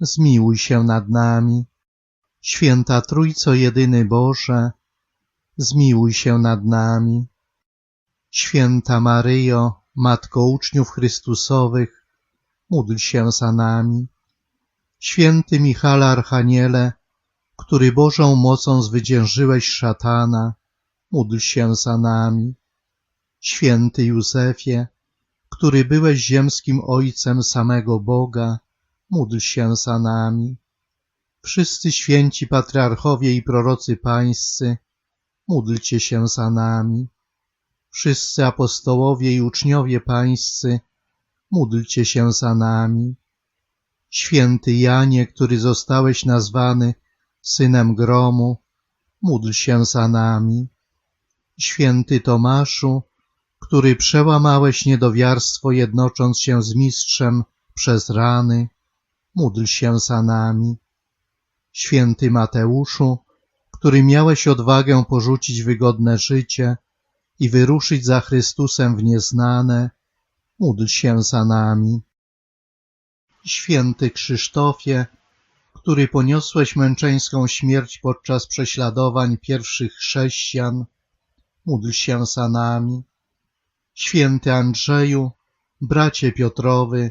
zmiłuj się nad nami. Święta Trójco Jedyny Boże, zmiłuj się nad nami. Święta Maryjo, Matko uczniów Chrystusowych, módl się za nami. Święty Michale Archaniele, który Bożą mocą zwyciężyłeś szatana, módl się za nami. Święty Józefie, który byłeś ziemskim Ojcem samego Boga, módl się za nami. Wszyscy święci patriarchowie i prorocy pańscy, módlcie się za nami. Wszyscy apostołowie i uczniowie pańscy, módlcie się za nami. Święty Janie, który zostałeś nazwany synem gromu, módl się za nami. Święty Tomaszu, który przełamałeś niedowiarstwo jednocząc się z mistrzem przez rany, módl się za nami. Święty Mateuszu, który miałeś odwagę porzucić wygodne życie i wyruszyć za Chrystusem w nieznane, módl się za nami. Święty Krzysztofie, który poniosłeś męczeńską śmierć podczas prześladowań pierwszych chrześcijan, módl się za nami. Święty Andrzeju, bracie Piotrowy,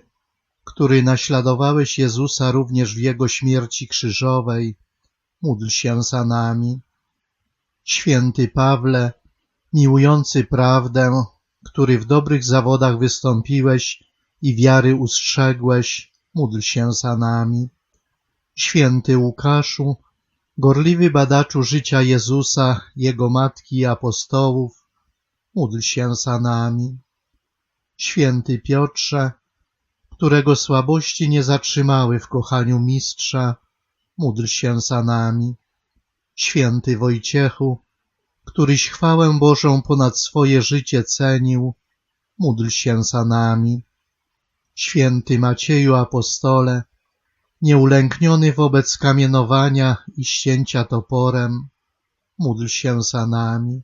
który naśladowałeś Jezusa również w Jego śmierci krzyżowej, módl się za nami. Święty Pawle, miłujący prawdę, który w dobrych zawodach wystąpiłeś i wiary ustrzegłeś, módl się za nami. Święty Łukaszu, gorliwy badaczu życia Jezusa, Jego matki i apostołów, módl się za nami. Święty Piotrze, którego słabości nie zatrzymały w kochaniu Mistrza, módl się za nami. Święty Wojciechu, któryś chwałę Bożą ponad swoje życie cenił, módl się za nami. Święty Macieju Apostole, nieulękniony wobec kamienowania i ścięcia toporem, módl się za nami.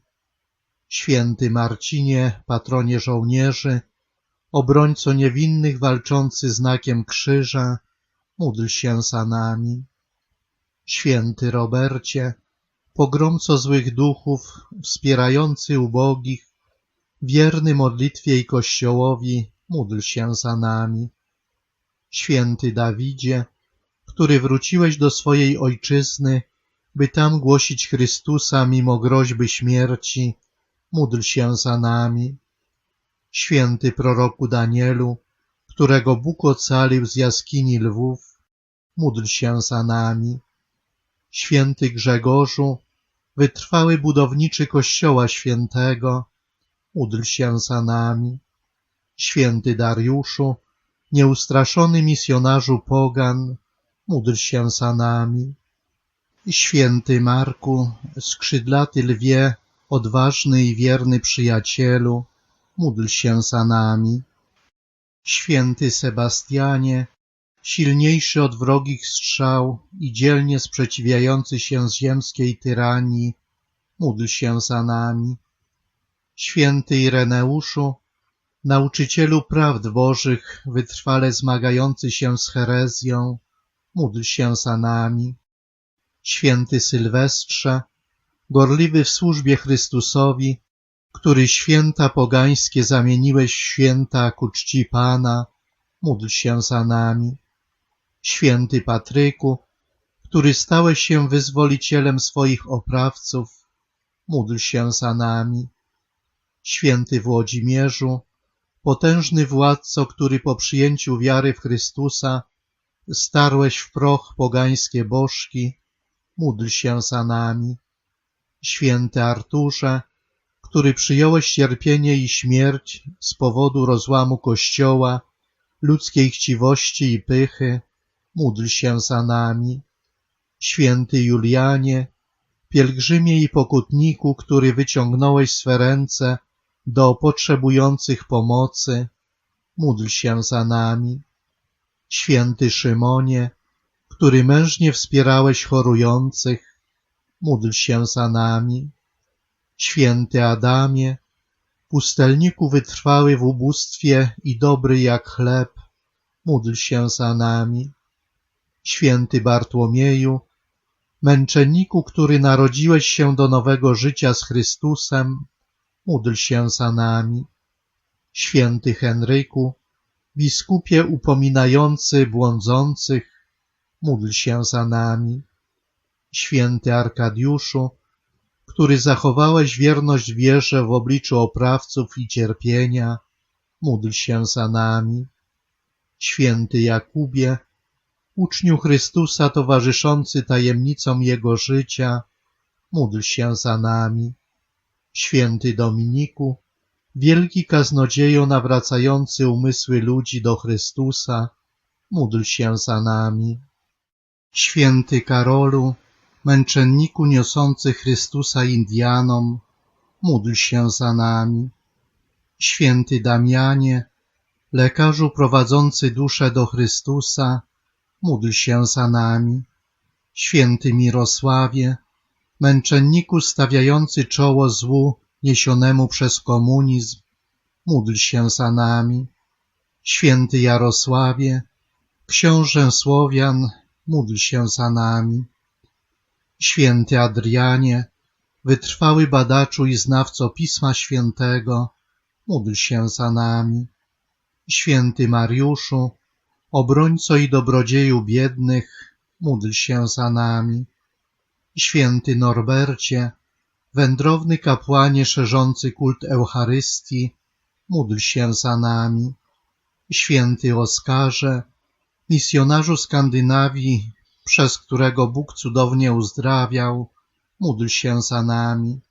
Święty Marcinie, patronie żołnierzy, obrońco niewinnych walczący znakiem krzyża, módl się za nami. Święty Robercie, pogromco złych duchów, wspierający ubogich, wierny modlitwie i Kościołowi, módl się za nami. Święty Dawidzie, który wróciłeś do swojej ojczyzny, by tam głosić Chrystusa mimo groźby śmierci, módl się za nami. Święty proroku Danielu, którego Bóg ocalił z jaskini lwów, módl się za nami. Święty Grzegorzu, wytrwały budowniczy Kościoła Świętego, módl się za nami. Święty Dariuszu, nieustraszony misjonarzu pogan, módl się za nami. Święty Marku, skrzydlaty lwie, odważny i wierny przyjacielu, módl się za nami. Święty Sebastianie, silniejszy od wrogich strzał i dzielnie sprzeciwiający się ziemskiej tyranii, módl się za nami. Święty Ireneuszu, nauczycielu prawd Bożych, wytrwale zmagający się z herezją, módl się za nami. Święty Sylwestrze, gorliwy w służbie Chrystusowi, który święta pogańskie zamieniłeś święta ku czci Pana, módl się za nami. Święty Patryku, który stałeś się wyzwolicielem swoich oprawców, módl się za nami. Święty Włodzimierzu, potężny władco, który po przyjęciu wiary w Chrystusa starłeś w proch pogańskie bożki, módl się za nami. Święty Arturze, który przyjąłeś cierpienie i śmierć z powodu rozłamu Kościoła, ludzkiej chciwości i pychy, módl się za nami. Święty Julianie, pielgrzymie i pokutniku, który wyciągnąłeś swe ręce do potrzebujących pomocy, módl się za nami. Święty Szymonie, który mężnie wspierałeś chorujących, módl się za nami. Święty Adamie, pustelniku wytrwały w ubóstwie i dobry jak chleb, módl się za nami. Święty Bartłomieju, męczenniku, który narodziłeś się do nowego życia z Chrystusem, módl się za nami. Święty Henryku, biskupie upominający błądzących, módl się za nami. Święty Arkadiuszu, który zachowałeś wierność wierze w obliczu oprawców i cierpienia, módl się za nami. Święty Jakubie, uczniu Chrystusa towarzyszący tajemnicom Jego życia, módl się za nami. Święty Dominiku, wielki kaznodziejo nawracający umysły ludzi do Chrystusa, módl się za nami. Święty Karolu, męczenniku niosący Chrystusa Indianom, módl się za nami. Święty Damianie, lekarzu prowadzący duszę do Chrystusa, módl się za nami. Święty Mirosławie, męczenniku stawiający czoło złu niesionemu przez komunizm, módl się za nami. Święty Jarosławie, książę Słowian, módl się za nami. Święty Adrianie, wytrwały badaczu i znawco Pisma Świętego, módl się za nami. Święty Mariuszu, obrońco i dobrodzieju biednych, módl się za nami. Święty Norbercie, wędrowny kapłanie szerzący kult Eucharystii, módl się za nami. Święty Oskarze, misjonarzu Skandynawii, przez którego Bóg cudownie uzdrawiał, módl się za nami.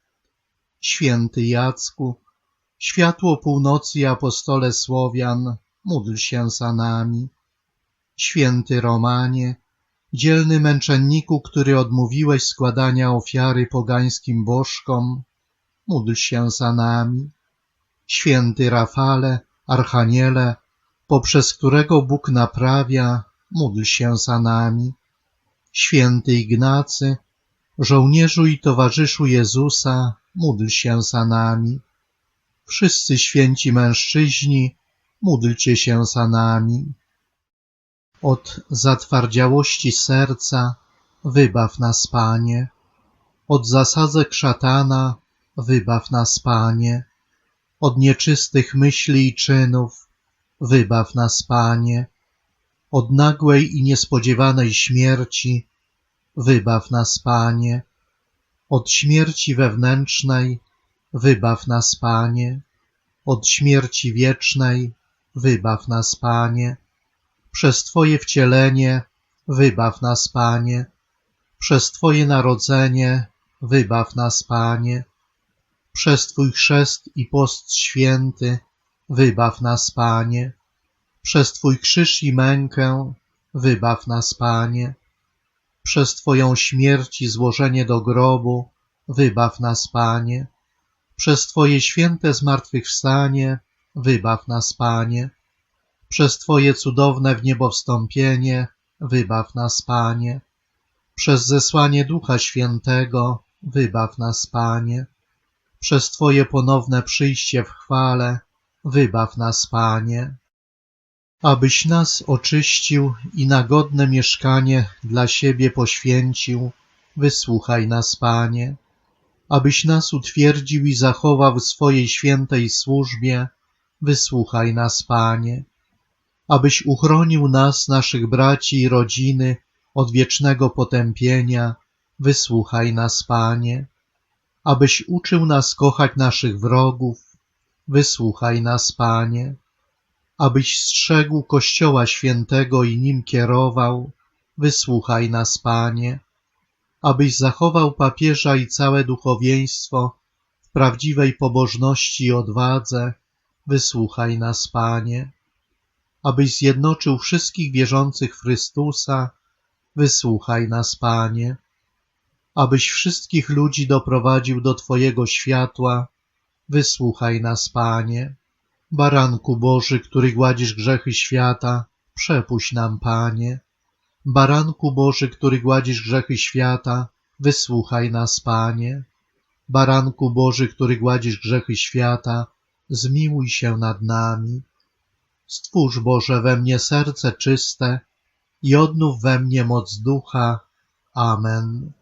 Święty Jacku, światło północy i apostole Słowian, módl się za nami. Święty Romanie, dzielny męczenniku, który odmówiłeś składania ofiary pogańskim bożkom, módl się za nami. Święty Rafale, Archaniele, poprzez którego Bóg naprawia, módl się za nami. Święty Ignacy, żołnierzu i towarzyszu Jezusa, módl się za nami. Wszyscy święci mężczyźni, módlcie się za nami. Od zatwardziałości serca wybaw nas, Panie. Od zasadzek szatana wybaw nas, Panie. Od nieczystych myśli i czynów wybaw nas, Panie. Od nagłej i niespodziewanej śmierci wybaw nas, Panie. Od śmierci wewnętrznej wybaw nas, Panie. Od śmierci wiecznej wybaw nas, Panie przez Twoje wcielenie wybaw nas, Panie. Przez Twoje narodzenie wybaw nas, Panie. Przez Twój chrzest i post święty wybaw nas, Panie. Przez Twój krzyż i mękę wybaw nas, Panie. Przez Twoją śmierć i złożenie do grobu wybaw nas, Panie. Przez Twoje święte zmartwychwstanie wybaw nas, Panie przez Twoje cudowne w niebo wstąpienie wybaw nas, Panie. Przez zesłanie Ducha Świętego wybaw nas, Panie. Przez Twoje ponowne przyjście w chwale wybaw nas, Panie. Abyś nas oczyścił i na godne mieszkanie dla siebie poświęcił, wysłuchaj nas, Panie. Abyś nas utwierdził i zachował w swojej świętej służbie, wysłuchaj nas, Panie abyś uchronił nas, naszych braci i rodziny od wiecznego potępienia, wysłuchaj nas, Panie. Abyś uczył nas kochać naszych wrogów, wysłuchaj nas, Panie. Abyś strzegł Kościoła Świętego i nim kierował, wysłuchaj nas, Panie. Abyś zachował papieża i całe duchowieństwo w prawdziwej pobożności i odwadze, wysłuchaj nas, Panie abyś zjednoczył wszystkich wierzących w Chrystusa, wysłuchaj nas, Panie. Abyś wszystkich ludzi doprowadził do Twojego światła, wysłuchaj nas, Panie. Baranku Boży, który gładzisz grzechy świata, przepuść nam, Panie. Baranku Boży, który gładzisz grzechy świata, wysłuchaj nas, Panie. Baranku Boży, który gładzisz grzechy świata, zmiłuj się nad nami. Stwórz, Boże, we mnie serce czyste i odnów we mnie moc ducha. Amen.